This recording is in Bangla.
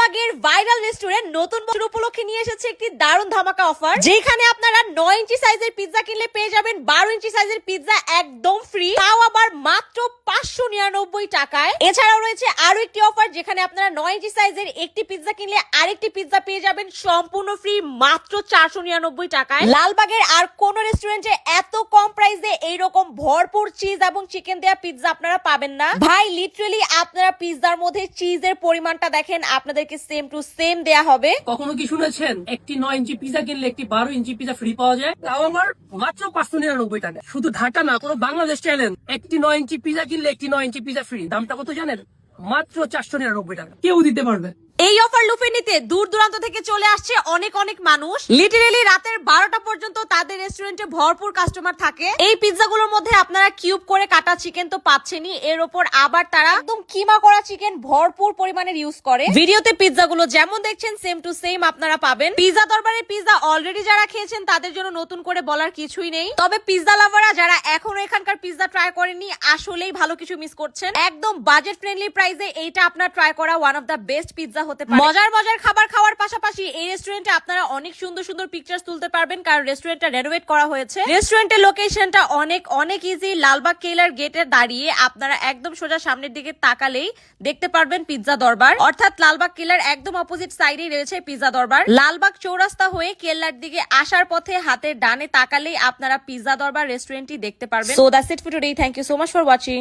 লালবাগের ভাইরাল রেস্টুরেন্ট নতুন বছর উপলক্ষে নিয়ে এসেছে একটি দারুণ ধামাকা অফার যেখানে আপনারা নয় ইঞ্চি সাইজের পিৎজা কিনলে পেয়ে যাবেন বারো ইঞ্চি সাইজের পিৎজা একদম ফ্রি তাও আবার মাত্র পাঁচশো নিরানব্বই টাকায়। এছাড়াও রয়েছে আরও একটি অফার যেখানে আপনারা নয় ইঞ্চি সাইজের একটি পিৎজা কিনলে আরেকটি পিৎজা পেয়ে যাবেন সম্পূর্ণ ফ্রি মাত্র চারশো নিরানব্বই টাকায়। লালবাগের আর কোন রেস্টুরেন্টে এত প্রাইসে এইরকম ভরপুর চিজ এবং চিকেন দেওয়া পিৎজা আপনারা পাবেন না। ভাই লিটারেলি আপনারা পিৎজার মধ্যে চিজের পরিমাণটা দেখেন, আপনাদেরকে সেম টু সেম দেয়া হবে। কখনো কি শুনেছেন? একটি নয় ইঞ্চি পিজা কিনলে একটি বারো ইঞ্চি পিজা ফ্রি পাওয়া যায়? তাও আমার মাত্র পাঁচশো নিরানব্বই টাকা। শুধু ঢাকা না কোনো বাংলাদেশ চ্যানেল একটি নয় ইঞ্চি পিজা কিনলে একটি নয় ইঞ্চি পিজা ফ্রি দামটা কত জানেন? মাত্র চারশো নিরানব্বই টাকা। কেউ দিতে পারবে। এই অফার লুফে নিতে দূর দূরান্ত থেকে চলে আসছে অনেক অনেক মানুষ। লিটারেলি রাতের বারোটা পর্যন্ত তাদের রেস্টুরেন্টে ভরপুর কাস্টমার থাকে। এই পিৎজাগুলোর মধ্যে আপনারা কিউব করে কাটা চিকেন তো পাচ্ছেনই। এর ওপর আবার তারা একদম কিমা করা চিকেন ভরপুর পরিমাণের ইউজ করে। ভিডিওতে পিৎজাগুলো যেমন দেখছেন সেম টু সেম আপনারা পাবেন। পিৎজা দরবারে পিৎজা অলরেডি যারা খেয়েছেন, তাদের জন্য নতুন করে বলার কিছুই নেই। তবে পিৎজা লাভাররা যারা এখনও এখানকার পিৎজা ট্রাই করেনি আসলেই ভালো কিছু মিস করছেন। একদম বাজেট ফ্রেন্ডলি প্রাইসে এইটা আপনার ট্রাই করা one of the best pizza হতে পারে। মজার মজার খাবার খাওয়ার পাশাপাশি এই রেস্টুরেন্টে আপনারা অনেক সুন্দর সুন্দর পিকচার তুলতে পারবেন কারণ রেস্টুরেন্টটা রেনোভেট করা হয়েছে। রেস্টুরেন্টের লোকেশনটা অনেক অনেক ইজি লালবাগ কেলার গেটে দাঁড়িয়ে আপনারা একদম সোজা সামনের দিকে তাকালেই দেখতে পারবেন পিৎজা দরবার। অর্থাৎ লালবাগ কেলার একদম অপোজিট সাইডেই রয়েছে পিৎজা দরবার। লালবাগ চৌরাস্তা হয়ে কেল্লার দিকে আসার পথে হাতের ডানে তাকালেই আপনারা পিৎজা দরবার রেস্টুরেন্টটি দেখতে পারবেন। So that's it for today thank you so much for watching